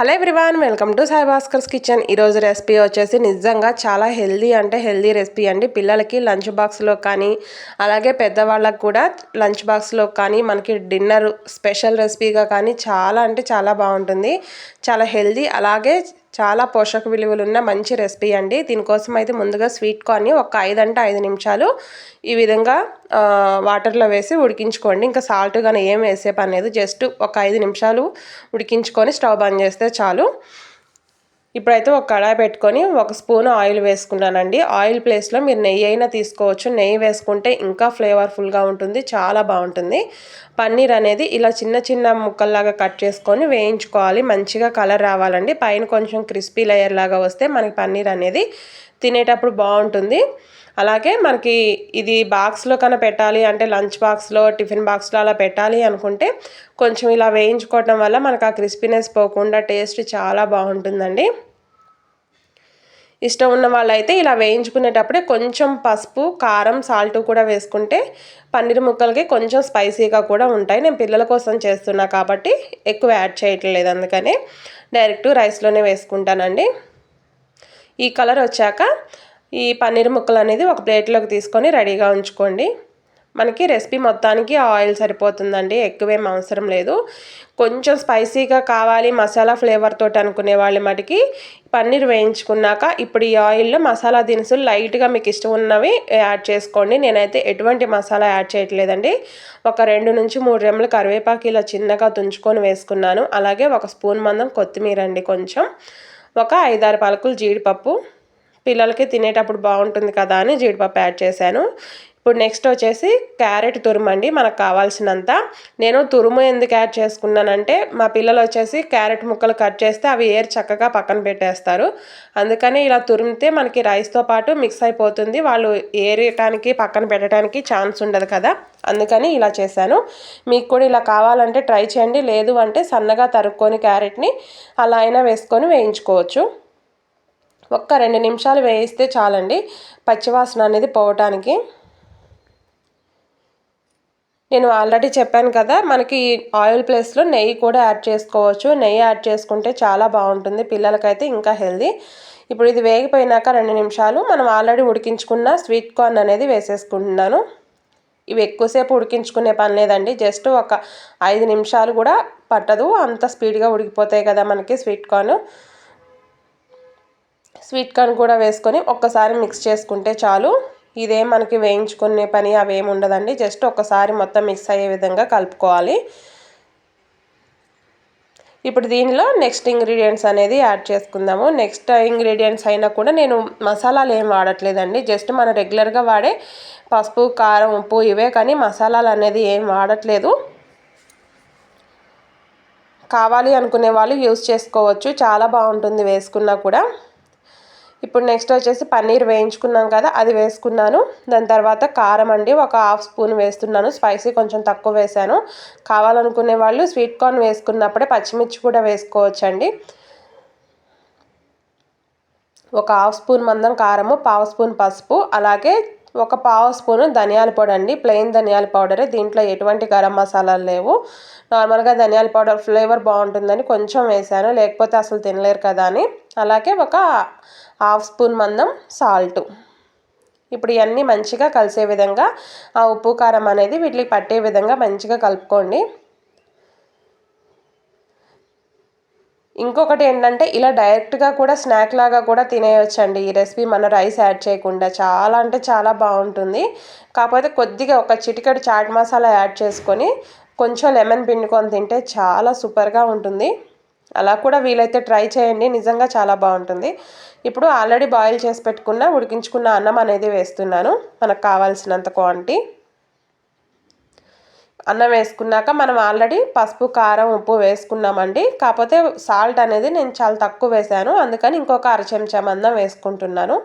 Hello everyone welcome to Sai Bhaskar's kitchen. ఈరోజు recipe వచ్చేసి నిజంగా చాలా హెల్దీ అంటే హెల్దీ రెసిపీ అండి. పిల్లలకి లంచ్ బాక్స్లో కానీ అలాగే పెద్దవాళ్ళకి కూడా లంచ్ బాక్స్లో కానీ మనకి డిన్నర్ స్పెషల్ రెసిపీగా కానీ చాలా అంటే చాలా బాగుంటుంది. చాలా హెల్దీ అలాగే చాలా పోషక విలువలు ఉన్న మంచి రెసిపీ అండి. దీనికోసం అయితే ముందుగా స్వీట్ కార్న్ని ఒక ఐదు అంటే ఐదు నిమిషాలు ఈ విధంగా వాటర్లో వేసి ఉడికించుకోండి. ఇంకా సాల్ట్ కానీ ఏం వేసే పని లేదు. జస్ట్ ఒక ఐదు నిమిషాలు ఉడికించుకొని స్టవ్ బంద్ చేస్తే చాలు. ఇప్పుడైతే ఒక కడాయి పెట్టుకొని ఒక స్పూన్ ఆయిల్ వేసుకున్నానండి. ఆయిల్ ప్లేస్లో మీరు నెయ్యి అయినా తీసుకోవచ్చు. నెయ్యి వేసుకుంటే ఇంకా ఫ్లేవర్ఫుల్గా ఉంటుంది చాలా బాగుంటుంది. పన్నీర్ అనేది ఇలా చిన్న చిన్న ముక్కల్లాగా కట్ చేసుకొని వేయించుకోవాలి. మంచిగా కలర్ రావాలండి. పైన కొంచెం క్రిస్పీ లేయర్ లాగా వస్తే మనకి పన్నీర్ అనేది తినేటప్పుడు బాగుంటుంది. అలాగే మనకి ఇది బాక్స్లో కన్నా పెట్టాలి అంటే లంచ్ బాక్స్లో టిఫిన్ బాక్స్లో అలా పెట్టాలి అనుకుంటే కొంచెం ఇలా వేయించుకోవటం వల్ల మనకు ఆ క్రిస్పీనెస్ పోకుండా టేస్ట్ చాలా బాగుంటుందండి. ఇష్టం ఉన్న వాళ్ళైతే ఇలా వేయించుకునేటప్పుడే కొంచెం పసుపు కారం సాల్ట్ కూడా వేసుకుంటే పన్నీర్ ముక్కలకి కొంచెం స్పైసీగా కూడా ఉంటాయి. నేను పిల్లల కోసం చేస్తున్నా కాబట్టి ఎక్కువ యాడ్ చేయట్లేదు అందుకని డైరెక్ట్ రైస్లోనే వేసుకుంటానండి. ఈ కలర్ వచ్చాక ఈ పన్నీర్ ముక్కలు అనేది ఒక ప్లేట్లోకి తీసుకొని రెడీగా ఉంచుకోండి. మనకి రెసిపీ మొత్తానికి ఆయిల్ సరిపోతుందండి. ఎక్కువేం అవసరం లేదు. కొంచెం స్పైసీగా కావాలి మసాలా ఫ్లేవర్ తోటి అనుకునే వాళ్ళ మటుకి పన్నీర్ వేయించుకున్నాక ఇప్పుడు ఈ ఆయిల్లో మసాలా దినుసులు లైట్గా మీకు ఇష్టం ఉన్నవి యాడ్ చేసుకోండి. నేనైతే ఎటువంటి మసాలా యాడ్ చేయట్లేదండి. ఒక రెండు నుంచి మూడు రెమ్మలు కరివేపాకు ఇలా చిన్నగా తుంచుకొని వేసుకున్నాను. అలాగే ఒక స్పూన్ మందం కొత్తిమీర అండి కొంచెం. ఒక ఐదారు పలుకులు జీడిపప్పు. పిల్లలకి తినేటప్పుడు బాగుంటుంది కదా అని జీడిపప్పు యాడ్ చేశాను. ఇప్పుడు నెక్స్ట్ వచ్చేసి క్యారెట్ తురుమండి మనకు కావాల్సినంత. నేను తురుము ఎందుకు యాడ్ చేసుకున్నానంటే మా పిల్లలు వచ్చేసి క్యారెట్ ముక్కలు కట్ చేస్తే అవి ఏర్ చక్కగా పక్కన పెట్టేస్తారు. అందుకని ఇలా తురిమితే మనకి రైస్తో పాటు మిక్స్ అయిపోతుంది. వాళ్ళు ఏరియటానికి పక్కన పెట్టడానికి ఛాన్స్ ఉండదు కదా. అందుకని ఇలా చేశాను. మీకు కూడా ఇలా కావాలంటే ట్రై చేయండి. లేదు అంటే సన్నగా తరుక్కొని క్యారెట్ని అలా అయినా వేసుకొని వేయించుకోవచ్చు. ఒక్క రెండు నిమిషాలు వేయిస్తే చాలండి. పచ్చివాసన అనేది పోవటానికి. నేను ఆల్రెడీ చెప్పాను కదా మనకి ఆయిల్ ప్లేస్లో నెయ్యి కూడా యాడ్ చేసుకోవచ్చు. నెయ్యి యాడ్ చేసుకుంటే చాలా బాగుంటుంది పిల్లలకైతే ఇంకా హెల్దీ ఇప్పుడు ఇది వేగిపోయినాక రెండు నిమిషాలు మనం ఆల్రెడీ ఉడికించుకున్న స్వీట్ కార్న్ అనేది వేసేసుకుంటున్నాను. ఇవి ఎక్కువసేపు ఉడికించుకునే పని లేదండి జస్ట్ ఒక ఐదు నిమిషాలు కూడా పట్టదు అంత స్పీడ్గా ఉడికిపోతాయి కదా మనకి స్వీట్ కార్న్ స్వీట్ కార్న్ కూడా వేసుకొని ఒక్కసారి మిక్స్ చేసుకుంటే చాలు. ఇదేం మనకి వేయించుకునే పని అవేం ఉండదండి. జస్ట్ ఒకసారి మొత్తం మిక్స్ అయ్యే విధంగా కలుపుకోవాలి. ఇప్పుడు దీనిలో నెక్స్ట్ ఇంగ్రీడియంట్స్ అనేది యాడ్ చేసుకుందాము. నెక్స్ట్ ఇంగ్రీడియంట్స్ అయినా కూడా నేను మసాలాలు ఏం వాడట్లేదండి. జస్ట్ మన రెగ్యులర్గా వాడే పసుపు కారం ఉప్పు ఇవే కానీ మసాలాలు అనేది ఏం వాడట్లేదు. కావాలి అనుకునే వాళ్ళు యూస్ చేసుకోవచ్చు. చాలా బాగుంటుంది వేసుకున్నా కూడా. ఇప్పుడు నెక్స్ట్ వచ్చేసి పన్నీర్ వేయించుకున్నాం కదా అది వేసుకున్నాను. దాని తర్వాత కారం అండి ఒక హాఫ్ స్పూన్ వేస్తున్నాను. స్పైసీ కొంచెం తక్కువ వేసాను కావాలనుకునే వాళ్ళు స్వీట్ కార్న్ వేసుకున్నప్పుడే పచ్చిమిర్చి కూడా వేసుకోవచ్చండి. ఒక హాఫ్ స్పూన్ మందం కారము పావు స్పూన్ పసుపు అలాగే ఒక పావు స్పూను ధనియాల పొడి అండి ప్లెయిన్ ధనియాల పౌడరే. దీంట్లో ఎటువంటి గరం మసాలాలు లేవు. నార్మల్గా ధనియాల పౌడర్ ఫ్లేవర్ బాగుంటుందని కొంచెం వేసాను. లేకపోతే అసలు తినలేరు కదా అని. అలాగే ఒక హాఫ్ స్పూన్ మందం సాల్ట్. ఇప్పుడు ఇవన్నీ మంచిగా కలిసే విధంగా ఆ ఉప్పు కారం అనేది వీటికి పట్టే విధంగా మంచిగా కలుపుకోండి. ఇంకొకటి ఏంటంటే ఇలా డైరెక్ట్గా కూడా స్నాక్ లాగా కూడా తినేయొచ్చండి. ఈ రెసిపీ మన రైస్ యాడ్ చేయకుండా చాలా అంటే చాలా బాగుంటుంది. కాకపోతే కొద్దిగా ఒక చిటికెడు చాట్ మసాలా యాడ్ చేసుకొని కొంచెం లెమన్ పిండుకొని తింటే చాలా సూపర్గా ఉంటుంది. అలా కూడా వీలైతే ట్రై చేయండి. నిజంగా చాలా బాగుంటుంది. ఇప్పుడు ఆల్రెడీ బాయిల్ చేసి పెట్టుకున్న ఉడికించుకున్న అన్నం అనేది వేస్తున్నాను. మనకు కావాల్సినంత క్వాంటిటీ. అన్నం వేసుకున్నాక మనం ఆల్రెడీ పసుపు కారం ఉప్పు వేసుకున్నామండి. కాకపోతే సాల్ట్ అనేది నేను చాలా తక్కువ వేసాను. అందుకని ఇంకొక అర చెంచా మందం వేసుకుంటున్నాను.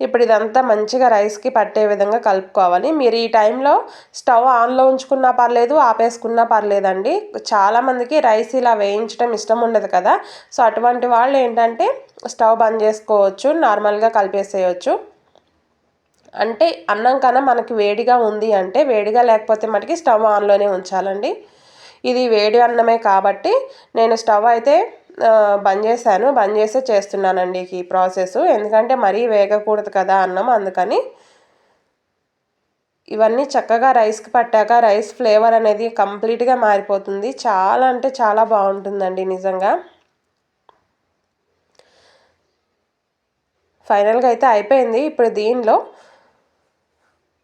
ఇప్పుడు ఇదంతా మంచిగా రైస్కి పట్టే విధంగా కలుపుకోవాలి. మీరు ఈ టైంలో స్టవ్ ఆన్లో ఉంచుకున్నా పర్లేదు ఆపేసుకున్నా పర్లేదండి. చాలామందికి రైస్ ఇలా వేయించడం ఇష్టం ఉండదు కదా. సో అటువంటి వాళ్ళు ఏంటంటే స్టవ్ బంద్ చేసుకోవచ్చు నార్మల్గా కలిపేసేయచ్చు. అంటే అన్నం కన్నా మనకి వేడిగా ఉంది అంటే వేడిగా లేకపోతే మనకి స్టవ్ ఆన్లోనే ఉంచాలండి. ఇది వేడి అన్నమే కాబట్టి నేను స్టవ్ అయితే బంద్ చేశాను. బంద్ చేసే చేస్తున్నానండి ఈ ప్రాసెస్. ఎందుకంటే మరీ వేగకూడదు కదా అన్నం అందుకని. ఇవన్నీ చక్కగా రైస్కి పట్టాక రైస్ ఫ్లేవర్ అనేది కంప్లీట్గా మారిపోతుంది. చాలా అంటే చాలా బాగుంటుందండి నిజంగా. ఫైనల్గా అయితే అయిపోయింది. ఇప్పుడు దీనిలో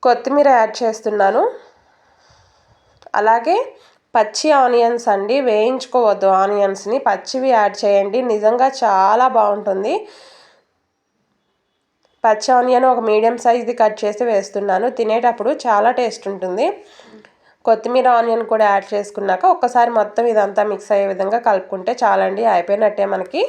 కొత్తిమీర యాడ్ చేస్తున్నాను. అలాగే పచ్చి ఆనియన్స్ అండి వేయించుకోవద్దు ఆనియన్స్ని. పచ్చివి యాడ్ చేయండి నిజంగా చాలా బాగుంటుంది. పచ్చి ఆనియన్ ఒక మీడియం సైజ్ది కట్ చేసి వేస్తున్నాను తినేటప్పుడు చాలా టేస్ట్ ఉంటుంది. కొత్తిమీర ఆనియన్ కూడా యాడ్ చేసుకున్నాక ఒక్కసారి మొత్తం ఇదంతా మిక్స్ అయ్యే విధంగా కలుపుకుంటే చాలండి అయిపోయినట్టే మనకి.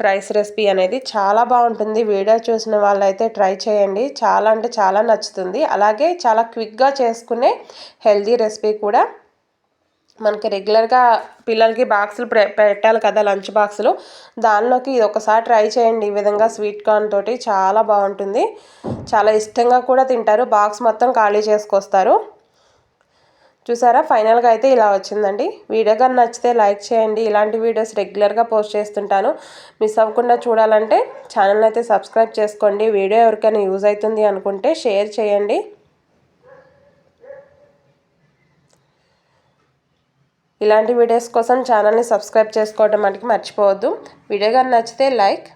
రైస్ రెసిపీ అనేది చాలా బాగుంటుంది. వీడియో చూసిన వాళ్ళైతే ట్రై చేయండి. చాలా అంటే చాలా నచ్చుతుంది. అలాగే చాలా క్విక్గా చేసుకునే హెల్తీ రెసిపీ కూడా మనకి రెగ్యులర్గా పిల్లలకి బాక్సులు పెట్టాలి కదా లంచ్ బాక్సులు. దానిలోకి ఇది ఒకసారి ట్రై చేయండి. ఈ విధంగా స్వీట్ కార్న్ తోటి చాలా బాగుంటుంది. చాలా ఇష్టంగా కూడా తింటారు. బాక్స్ మొత్తం ఖాళీ చేసుకొస్తారు. చూసారా? ఫైనల్గా అయితే ఇలా వచ్చిందండి. వీడియో కానీ నచ్చితే లైక్ చేయండి. ఇలాంటి వీడియోస్ రెగ్యులర్గా పోస్ట్ చేస్తుంటాను. మిస్ అవ్వకుండా చూడాలంటే ఛానల్ అయితే సబ్స్క్రైబ్ చేసుకోండి. వీడియో ఎవరికైనా యూజ్ అవుతుంది అనుకుంటే షేర్ చేయండి. ఇలాంటి వీడియోస్ కోసం ఛానల్ని సబ్స్క్రైబ్ చేసుకోవడం మనకి మర్చిపోవద్దు. వీడియో కానీ నచ్చితే లైక్